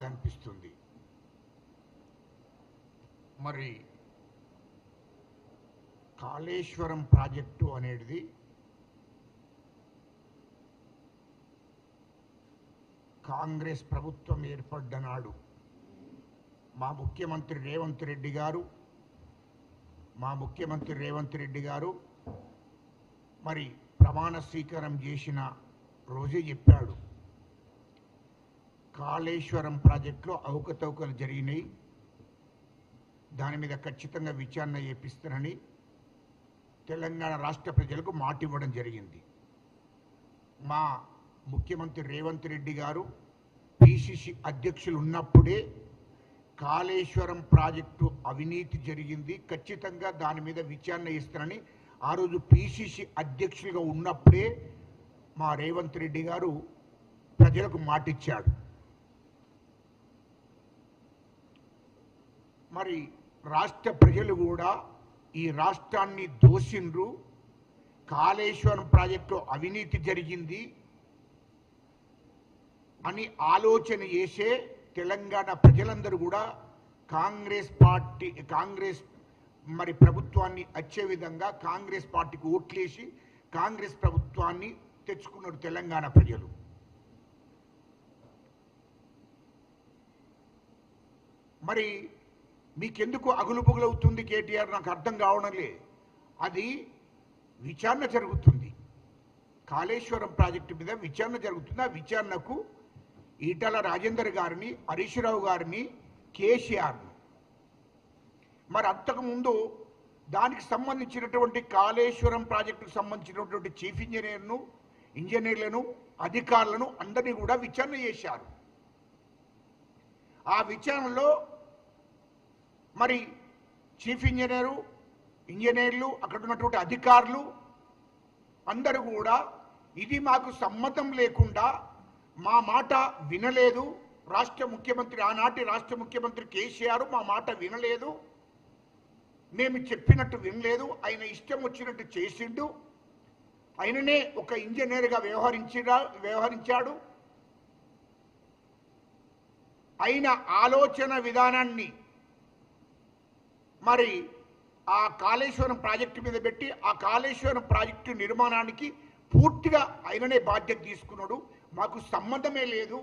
కనిపిస్తుంది. మరి కాళేశ్వరం ప్రాజెక్టు అనేది కాంగ్రెస్ ప్రభుత్వం ఏర్పడ్డ నాడు మా ముఖ్యమంత్రి రేవంత్ రెడ్డి గారు మా ముఖ్యమంత్రి రేవంత్ రెడ్డి గారు మరి ప్రమాణ స్వీకారం చేసిన రోజే చెప్పాడు. కాళేశ్వరం ప్రాజెక్టులో అవకతవకలు జరిగినాయి. దాని మీద ఖచ్చితంగా విచారణ చేపిస్తానని తెలంగాణ రాష్ట్ర ప్రజలకు మాట ఇవ్వడం జరిగింది. మా ముఖ్యమంత్రి రేవంత్ రెడ్డి గారు పిసిసి అధ్యక్షులు ఉన్నప్పుడే కాళేశ్వరం ప్రాజెక్టు అవినీతి జరిగింది. ఖచ్చితంగా దాని మీద విచారణ ఇస్తానని ఆ రోజు పిసిసి అధ్యక్షులుగా ఉన్నప్పుడే మా రేవంత్ రెడ్డి గారు ప్రజలకు మాటిచ్చాడు. మరి రాష్ట్ర ప్రజలు కూడా ఈ రాష్ట్రాన్ని దోషిండ్రు. కాళేశ్వరం ప్రాజెక్టు అవినీతి జరిగింది అని ఆలోచన చేసే తెలంగాణ ప్రజలందరూ కూడా కాంగ్రెస్ పార్టీ కాంగ్రెస్ మరి ప్రభుత్వాన్ని వచ్చే విధంగా కాంగ్రెస్ పార్టీకి ఓట్లేసి కాంగ్రెస్ ప్రభుత్వాన్ని తెచ్చుకున్నారు తెలంగాణ ప్రజలు. మరి మీకెందుకు అగులు పొగులవుతుంది కేటీఆర్? నాకు అర్థం కావడం లే అది విచారణ జరుగుతుంది. కాళేశ్వరం ప్రాజెక్టు మీద విచారణ జరుగుతుంది. ఆ విచారణకు ఈటల రాజేందర్ గారిని హరీష్ రావు గారిని కేసీఆర్ను మరి అంతకుముందు దానికి సంబంధించినటువంటి కాళేశ్వరం ప్రాజెక్టుకు సంబంధించినటువంటి చీఫ్ ఇంజనీర్ను ఇంజనీర్లను అధికారులను అందరినీ కూడా విచారణ చేశారు. ఆ విచారణలో మరి చీఫ్ ఇంజనీరు ఇంజనీర్లు అక్కడ ఉన్నటువంటి అధికారులు అందరూ కూడా ఇది మాకు సమ్మతం లేకుండా మా మాట వినలేదు. రాష్ట్ర ముఖ్యమంత్రి ఆనాటి రాష్ట్ర ముఖ్యమంత్రి కేసీఆర్ మా మాట వినలేదు. మేము చెప్పినట్టు వినలేదు. ఆయన ఇష్టం వచ్చినట్టు చేసిండు. ఆయననే ఒక ఇంజనీర్గా వ్యవహరించిరా వ్యవహరించాడు. ఆయన ఆలోచన విధానాన్ని మరి ఆ కాళేశ్వరం ప్రాజెక్టు మీద పెట్టి ఆ కాళేశ్వరం ప్రాజెక్టు నిర్మాణానికి పూర్తిగా ఆయననే బాధ్యత తీసుకున్నాడు. మాకు సంబంధమే లేదు.